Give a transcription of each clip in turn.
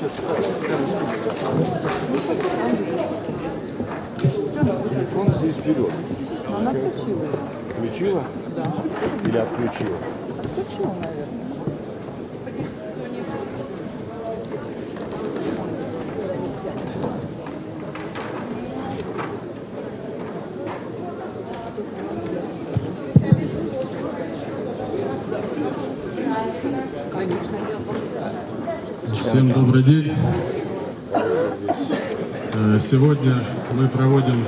Он здесь вперед. Она включила. Включила? Да. Или отключила? Включила, наверное. Всем добрый день. Э, Сегодня мы проводим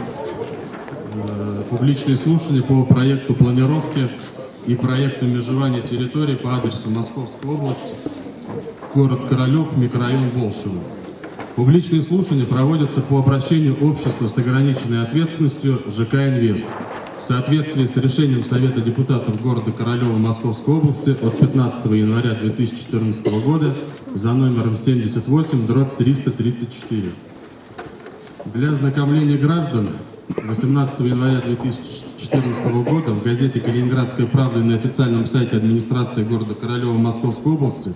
э, публичные слушания по проекту планировки и проекту межевания территорий по адресу Московская область, город Королев, микрорайон Болшево. Публичные слушания проводятся по обращению общества с ограниченной ответственностью ЖК «Инвест» в соответствии с решением Совета депутатов города Королева Московской области от 15 января 2014 года за номером 78 дробь 334. Для ознакомления граждан 18 января 2014 года в газете «Калининградская правда» на официальном сайте администрации города Королева Московской области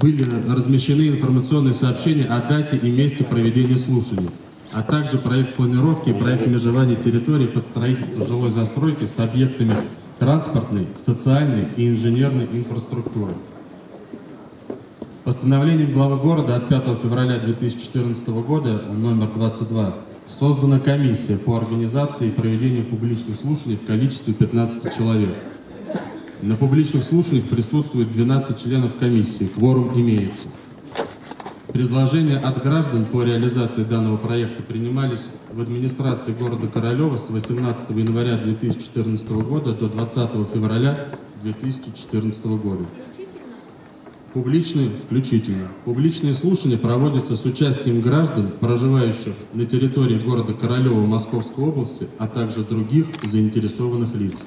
были размещены информационные сообщения о дате и месте проведения слушаний, а также проект планировки и проект межевания территорий под строительство жилой застройки с объектами транспортной, социальной и инженерной инфраструктуры. Постановлением главы города от 5 февраля 2014 года номер 22 создана комиссия по организации и проведению публичных слушаний в количестве 15 человек. На публичных слушаниях присутствует 12 членов комиссии, кворум имеется. Предложения от граждан по реализации данного проекта принимались в администрации города Королева с 18 января 2014 года до 20 февраля 2014 года. Публичные, включительно. Публичные слушания проводятся с участием граждан, проживающих на территории города Королева Московской области, а также других заинтересованных лиц.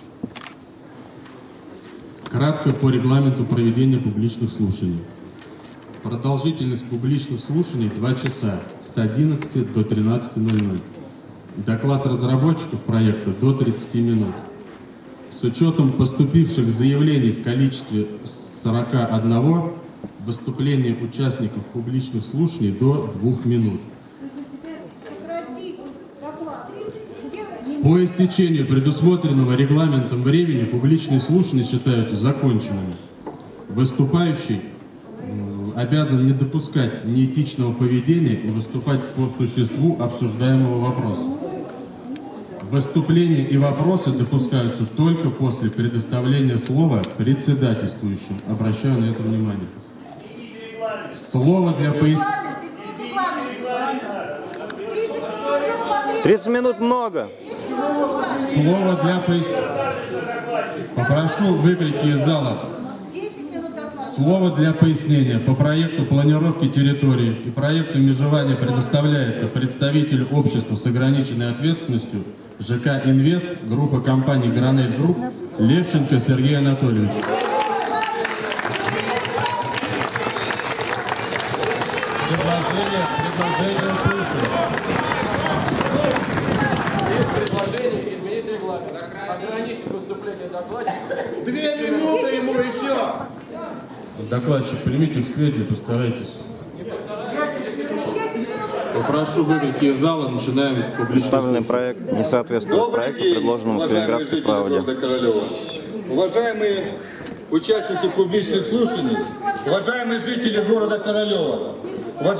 Кратко по регламенту проведения публичных слушаний. Продолжительность публичных слушаний 2 часа с 11 до 13.00. Доклад разработчиков проекта до 30 минут. С учетом поступивших заявлений в количестве 41 выступление участников публичных слушаний до 2 минут. По истечению предусмотренного регламентом времени публичные слушания считаются законченными. Выступающий обязан не допускать неэтичного поведения и выступать по существу обсуждаемого вопроса. Выступления и вопросы допускаются только после предоставления слова председательствующим. Обращаю на это внимание. Слово для пояснения. Регламент. 30 минут все смотрели. 30 минут много. Слово для пояснения. Попрошу выкрики из зала. 10 минут доклад. Слово для пояснения по проекту планировки территории и проекту межевания предоставляется представителю общества с ограниченной ответственностью ЖК «Инвест», группа компаний «Гранель Групп» Левченко Сергей Анатольевич. Предложение, предложение. Есть предложение изменить регламент. Ограничить выступление докладчика. Две минуты ему и все. Докладчик, примите к сведению, постарайтесь. Попрошу выкрики из зала, начинаем публичную Представленный проект не соответствует Добрый проекту, день, предложенному в Калининградской правде. Уважаемые участники публичных слушаний, уважаемые жители города Королева, уважаемые